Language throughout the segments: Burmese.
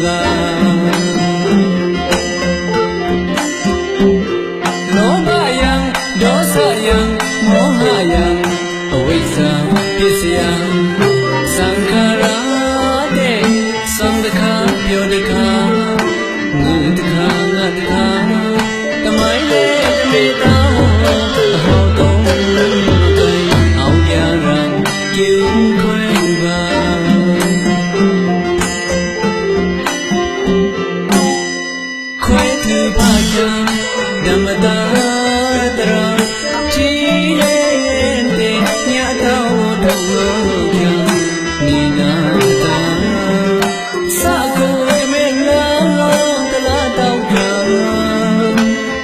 love. ဓမ္မတာတရာချီတဲ့တဲ့ညတော်တို့လို့ပြောနေနာတာစာကိုမင်းနာလို့တလားတောင်းခံ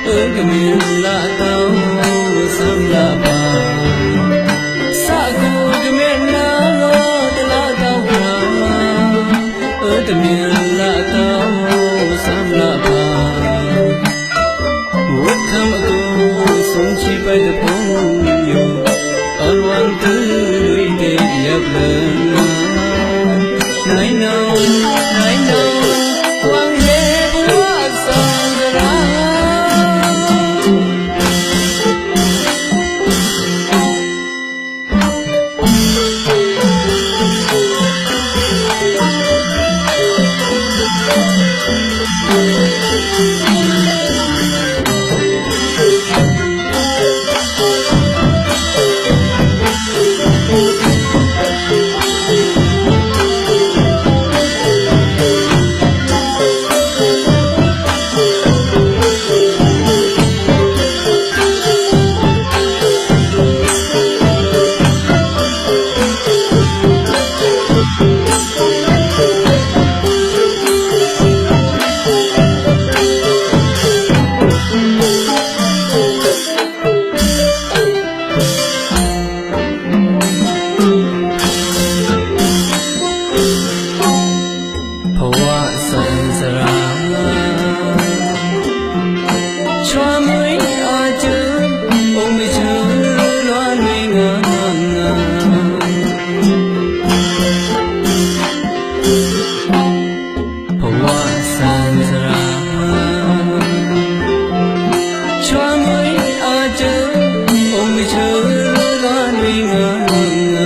အကမင်းလာတော့ဆမ်လာပါစာကိုမင်းနာလို့တလားတောင်းခံအကမင်း love. Cho mới ở chơi, ông chơi ra mình ngang.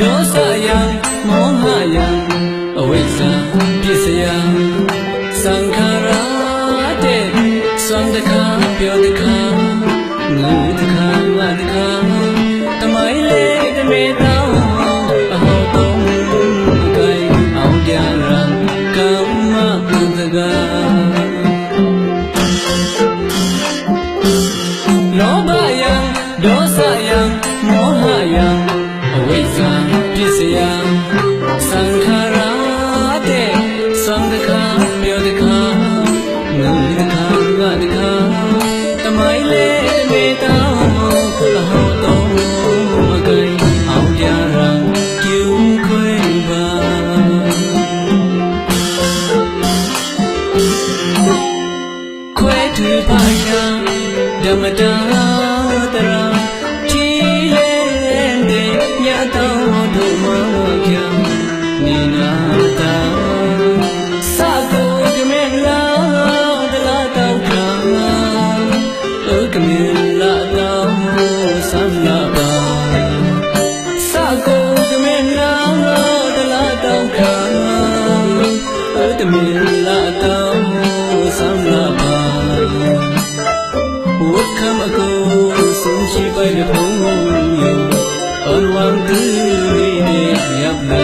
ဒေါသယံမောဟယံအဝိဇ္ဇာပစ္စယံ တမင်လာတမှုဆမ်းလာပါဝတ်ခမ်အကူဆုံးရှိပိုင်တဲ့ဘုံရောအလွန်တည်းနေရပ်နေ